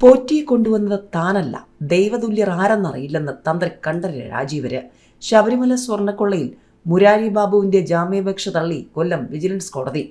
പോറ്റിയെ കൊണ്ടുവന്നത് താനല്ല. ദൈവതുല്യർ ആരെന്നറിയില്ലെന്ന് തന്ത്രി കണ്ഠര രാജീവര്. ശബരിമല സ്വർണക്കൊള്ളയിൽ മുരാരി ബാബുവിന്റെ ജാമ്യാപേക്ഷ തള്ളി കൊല്ലം വിജിലൻസ് കോടതി.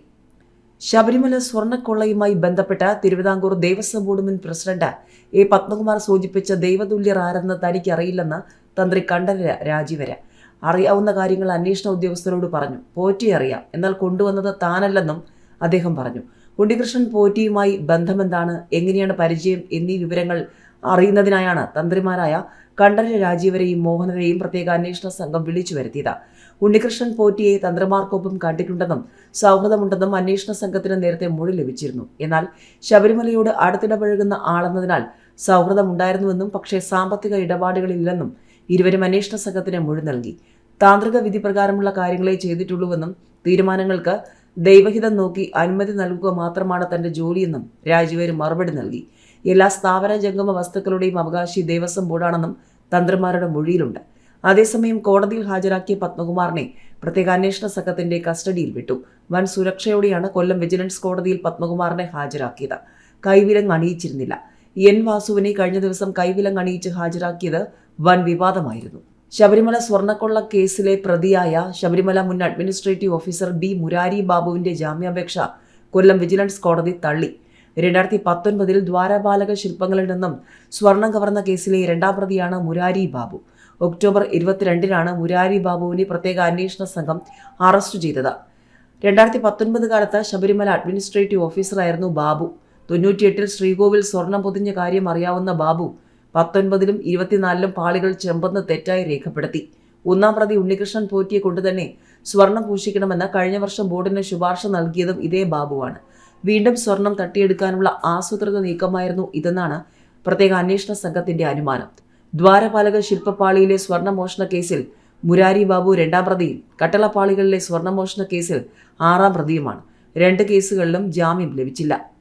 ശബരിമല സ്വർണക്കൊള്ളയുമായി ബന്ധപ്പെട്ട തിരുവിതാംകൂർ ദേവസ്വം ബോർഡ് മുൻ പ്രസിഡന്റ് എ പത്മകുമാർ സൂചിപ്പിച്ച ദൈവതുല്യർ ആരെന്ന് തനിക്ക് അറിയില്ലെന്ന് തന്ത്രി കണ്ഠര രാജീവര് അറിയാവുന്ന കാര്യങ്ങൾ അന്വേഷണ ഉദ്യോഗസ്ഥരോട് പറഞ്ഞു. പോറ്റി അറിയാം. എന്നാൽ കൊണ്ടുവന്നത് താനല്ലെന്നും അദ്ദേഹം പറഞ്ഞു. ഉണ്ണികൃഷ്ണൻ പോറ്റിയുമായി ബന്ധമെന്താണ്? എങ്ങനെയാണ് പരിചയം എന്നീ വിവരങ്ങൾ അറിയുന്നതിനായാണ് തന്ത്രിമാരായ കണ്ഠര രാജീവരെയും മോഹനരെയും പ്രത്യേക അന്വേഷണ സംഘം വിളിച്ചു വരുത്തിയത്. ഉണ്ണികൃഷ്ണൻ പോറ്റിയെ തന്ത്രിമാർക്കൊപ്പം കണ്ടിട്ടുണ്ടെന്നും സൗഹൃദമുണ്ടെന്നും അന്വേഷണ സംഘത്തിന് നേരത്തെ മൊഴി ലഭിച്ചിരുന്നു. എന്നാൽ ശബരിമലയോട് അടുത്തിടപഴകുന്ന ആളെന്നതിനാൽ സൗഹൃദമുണ്ടായിരുന്നുവെന്നും പക്ഷേ സാമ്പത്തിക ഇടപാടുകളില്ലെന്നും ഇരുവരും അന്വേഷണ സംഘത്തിന് മൊഴി നൽകി. താന്ത്രിക വിധി പ്രകാരമുള്ള കാര്യങ്ങളെ ചെയ്തിട്ടുള്ളൂവെന്നും തീരുമാനങ്ങൾക്ക് ദൈവഹിതം നോക്കി അനുമതി നൽകുക മാത്രമാണ് തന്റെ ജോലിയെന്നും രാജീവര് മറുപടി നൽകി. എല്ലാ സ്ഥാപന ജംഗമ വസ്തുക്കളുടെയും അവകാശി ദേവസ്വം ബോർഡാണെന്നും തന്ത്രിമാരുടെ മൊഴിയിലുണ്ട്. അതേസമയം കോടതിയിൽ ഹാജരാക്കിയ പത്മകുമാറിനെ പ്രത്യേക അന്വേഷണ സംഘത്തിന്റെ കസ്റ്റഡിയിൽ വിട്ടു. വൻ സുരക്ഷയോടെയാണ് കൊല്ലം വിജിലൻസ് കോടതിയിൽ പത്മകുമാറിനെ ഹാജരാക്കിയത്. കൈവിലങ്ങ് അണിയിച്ചിരുന്നില്ല. എൻ വാസുവിനെ കഴിഞ്ഞ ദിവസം കൈവിലങ്ങ് അണിയിച്ച് ഹാജരാക്കിയത് വൻ വിവാദമായിരുന്നു. ശബരിമല സ്വർണക്കൊള്ള കേസിലെ പ്രതിയായ ശബരിമല മുൻ അഡ്മിനിസ്ട്രേറ്റീവ് ഓഫീസർ ബി മുരാരി ബാബുവിന്റെ ജാമ്യാപേക്ഷ കൊല്ലം വിജിലൻസ് കോടതി തള്ളി. രണ്ടായിരത്തി പത്തൊൻപതിൽ ദ്വാരപാലക ശില്പങ്ങളിൽ നിന്നും സ്വർണം കവർന്ന കേസിലെ രണ്ടാം പ്രതിയാണ് മുരാരി ബാബു. ഒക്ടോബർ ഇരുപത്തിരണ്ടിനാണ് മുരാരി ബാബുവിനെ പ്രത്യേക അന്വേഷണ സംഘം അറസ്റ്റ് ചെയ്തത്. രണ്ടായിരത്തി പത്തൊൻപത് കാലത്ത് ശബരിമല അഡ്മിനിസ്ട്രേറ്റീവ് ഓഫീസറായിരുന്നു ബാബു. തൊണ്ണൂറ്റിയെട്ടിൽ ശ്രീകോവിൽ സ്വർണം പൊതിഞ്ഞ കാര്യം അറിയാവുന്ന ബാബു പത്തൊൻപതിലും ഇരുപത്തിനാലിലും പാളികൾ ചെമ്പെന്ന് തെറ്റായി രേഖപ്പെടുത്തി. ഒന്നാം പ്രതി ഉണ്ണികൃഷ്ണൻ പോറ്റിയെ കൊണ്ടുതന്നെ സ്വർണം പൂശിക്കണമെന്ന് കഴിഞ്ഞ വർഷം ബോർഡിന് ശുപാർശ നൽകിയതും ഇതേ ബാബുവാണ്. വീണ്ടും സ്വർണം തട്ടിയെടുക്കാനുള്ള ആസൂത്രിത നീക്കമായിരുന്നു ഇതെന്നാണ് പ്രത്യേക അന്വേഷണ സംഘത്തിന്റെ അനുമാനം. ദ്വാരപാലക ശില്പപാളിയിലെ സ്വർണമോഷണ കേസിൽ മുരാരി ബാബു രണ്ടാം പ്രതിയും കട്ടളപ്പാളികളിലെ സ്വർണമോഷണ കേസിൽ ആറാം പ്രതിയുമാണ്. രണ്ട് കേസുകളിലും ജാമ്യം ലഭിച്ചില്ല.